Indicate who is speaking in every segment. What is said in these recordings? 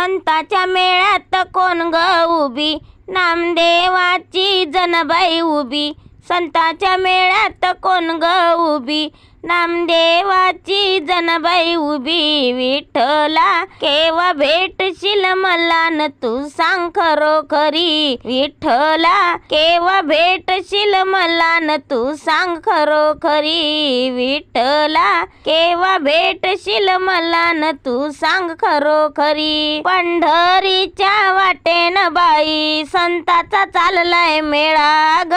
Speaker 1: संताच्या मेळ्यात कोण ग उभी? नामदेवाची जनबाई उभी. संताच्या मेळ्यात कोण ग उभी? नामदेवाची जनबाई उभी विठ्ठला केव्हा भेटशील मला न तू सांग खरोखरी. विठ्ठला केव्हा भेटशील मला न तू सांग खरोखरी. विठ्ठला केव्हा भेटशील मला न तू सांग खरोखरी. पंढरीच्या वाटेन बाई संताचा चाललाय मेळा ग.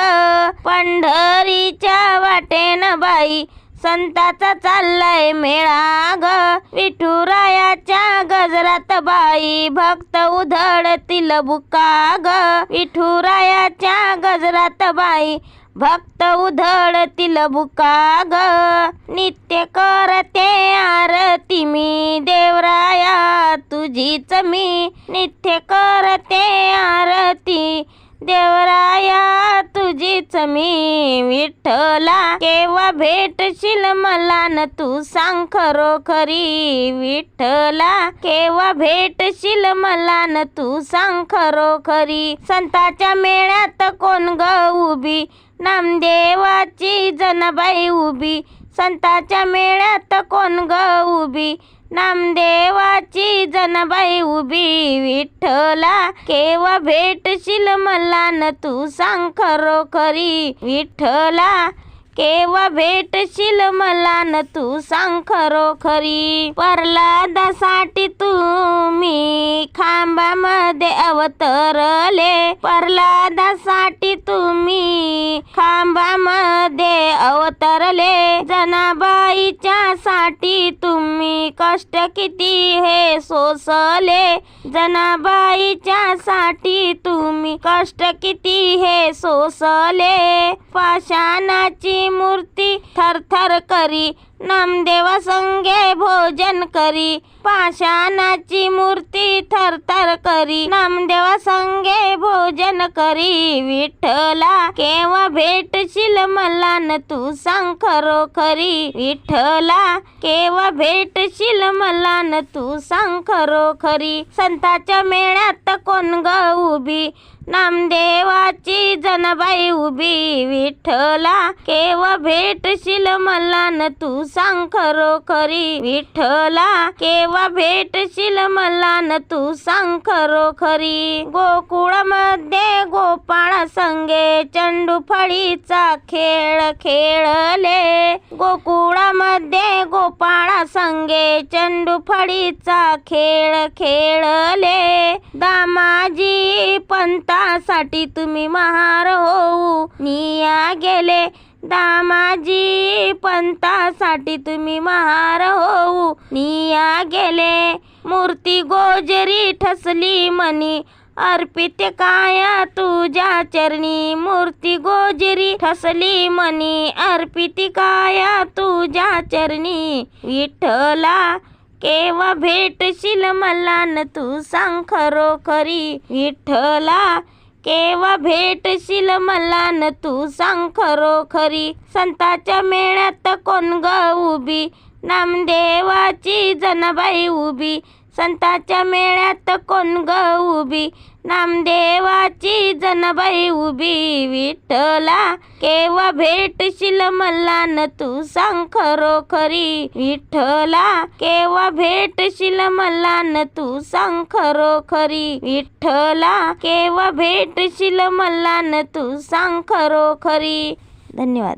Speaker 1: पंढरीच्या वाटेन बाई संताचा चाललाय मेळा ग. विठुरायाच्या गजरात बाई भक्त उधळतील बुका ग. विठुरायाच्या गजरात बाई भक्त उधळतील बुका ग. नित्य करते आरती मी देवराया तुझीच मी. नित्य करते आरती देवरा तुझीच मी विठ्ठला. केव्हा भेटशील मला न तू सांग खरोखरी विठ्ठला. केव्हा भेटशील मला न तू सांग खरोखरी. संताच्या मेळ्यात कोण ग उभी? नामदेवाची जनबाई उभी. संताच्या मेळ्यात कोण ग उभी? नामदेवाची जनबाई उभी विठ्ठला. केव्हा भेटशील मला न तू सांग खरोखरी विठ्ठला. केव्हा भेटशील मला न तू सांग खरोखरी प्रल्हादासाठी तुम्ही खांबामध्ये अवतरले. प्रल्हादासाठी तुम्ही खांबामध्ये अवतरले. जनाबाईच्या साठी कष्ट किती हे सोसले जनाबाईच्या साठी तुम्ही कष्ट किती हे सोसले. पाषाणाची मूर्ती थरथर करी नामदेवा संगे भोजन करी. पाषाणाची मूर्ती थरथर करी नामदेवा संगे भोजन करी. विठ्ठला केव्हा भेटशील मला न तू सांग खरोखरी. विठ्ठला केव्हा भेटशील मला न तू सांग खरोखरी. संताच्या मेळ्यात कोण ग उभी? नामदेवाची जनबाई उभी विठ्ठला केव्हा भेटशील मला न तू सांग खरोखरी विठ्ठला केव्हा भेटशील मला न तू सांग खरोखरी गोकुळमध्ये गोपाळ संगे चंडू फळीचा खेळ खेळले. गोकुळामध्ये गोपाळा संगे चंडू फळीचा खेळ खेळले. दामाजी पंतासाठी तुम्ही महार होऊ. निया गेले. दामाजी पंतासाठी तुम्ही महार होऊ. निया गेले. मूर्ती गोजरी ठसली मनी. अर्पित काया तुझ्या चरणी? मूर्ती गोजरी ठसली मनी. अर्पित काया तुझ्या चरणी? विठ्ठला केव्हा भेटशील मला न तू सांग खरोखरी. विठ्ठला केव्हा भेटशील मला न तू सांग खरोखरी. संताच्या मेळ्यात कोण ग उभी? नामदेवाची जनबाई उभी. संताच्या मेळ्यात कोण ग उभी? नामदेवाची जनबाई उभी. विठ्ठला केव्हा भेटशील मला न तू सांग खरोखरी. विठ्ठला केव्हा भेटशील मला न तू सांग खरोखरी. विठ्ठला केव्हा भेटशील मला न तू सांग खरोखरी. धन्यवाद.